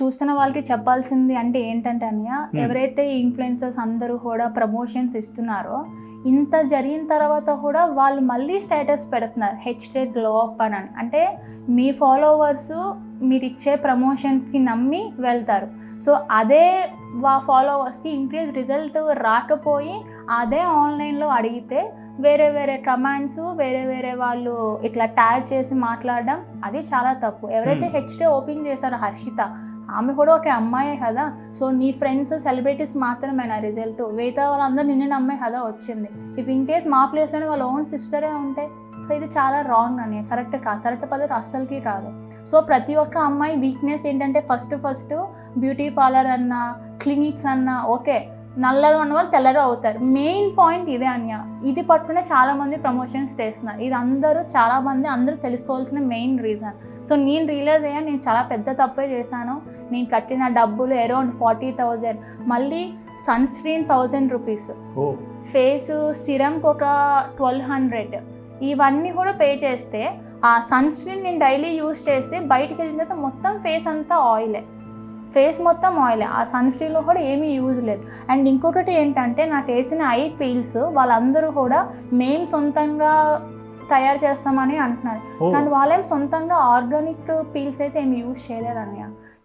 చూస్తున్న వాళ్ళకి చెప్పాల్సింది అంటే ఏంటంటే అన్నయ్య. ఎవరైతే ఇన్ఫ్లుయెన్సర్స్ అందరూ కూడా ప్రమోషన్స్ ఇస్తున్నారో ఇంత జరిగిన తర్వాత కూడా వాళ్ళు మళ్ళీ స్టేటస్ పెడుతున్నారు హెచ్ రేట్ గ్లో అప్ అని. అంటే మీ ఫాలోవర్స్ మీరు ఇచ్చే ప్రమోషన్స్కి నమ్మి వెళ్తారు సో అదే వా ఫాలోవర్స్కి ఇంక్రీజ్ రిజల్ట్ రాకపోయి అదే ఆన్లైన్లో అడిగితే వేరే వేరే కమాండ్స్ వేరే వేరే వాళ్ళు ఇట్లా ట్యాగ్ చేసి మాట్లాడడం అది చాలా తప్పు ఎవరైతే. హెచ్డే ఓపెన్ చేశారో హర్షిత ఆమె కూడా ఒక అమ్మాయే కదా. సో నీ ఫ్రెండ్స్ సెలబ్రిటీస్ మాత్రమేనా రిజల్ట్ మిగతా వాళ్ళందరూ నిన్ను నమ్మే కదా వచ్చింది. ఇఫ్ ఇన్ కేస్ మా ప్లేస్లోనే వాళ్ళ ఓన్ సిస్టరే ఉంటే సో ఇది చాలా రాంగ్ అని. కరెక్ట్ కాదు కరెక్ట్ పద్ధతి అస్సలకి కాదు. సో ప్రతి ఒక్క అమ్మాయి వీక్నెస్ ఏంటంటే ఫస్ట్ ఫస్ట్ బ్యూటీ పార్లర్ అన్న క్లినిక్స్ అన్న ఓకే నల్లగా ఉన్న వాళ్ళు తెల్లగా అవుతారు. మెయిన్ పాయింట్ ఇదే అన్య. ఇది పట్టుకునే చాలా మంది ప్రమోషన్స్ చేస్తున్నారు. ఇది అందరూ చాలా మంది అందరూ తెలుసుకోవాల్సిన మెయిన్ రీజన్ సో నేను రియలైజ్ అయ్యా నేను చాలా పెద్ద తప్పే చేశాను. నేను కట్టిన డబ్బులు అరౌండ్ ఫార్టీ థౌజండ్ మళ్ళీ sunscreen thousand rupees face సిరమ్కి ఒక ట్వెల్వ్ హండ్రెడ్ ఇవన్నీ కూడా పే చేస్తే ఆ సన్ స్క్రీన్ నేను డైలీ యూస్ చేస్తే బయటికి వెళ్ళిన తర్వాత మొత్తం ఫేస్ అంతా ఆయిలే ఫేస్ మొత్తం ఆయిలే ఆ సన్ స్క్రీన్లో కూడా ఏమీ యూజ్ లేదు. అండ్ ఇంకొకటి ఏంటంటే నాకు వేసిన ఐ పీల్స్ వాళ్ళందరూ కూడా మేము సొంతంగా తయారు చేస్తామని అంటున్నారు. కానీ వాళ్ళేం సొంతంగా ఆర్గానిక్ పీల్స్ అయితే ఏమి యూజ్ చేయలేదు అన్నయ్య.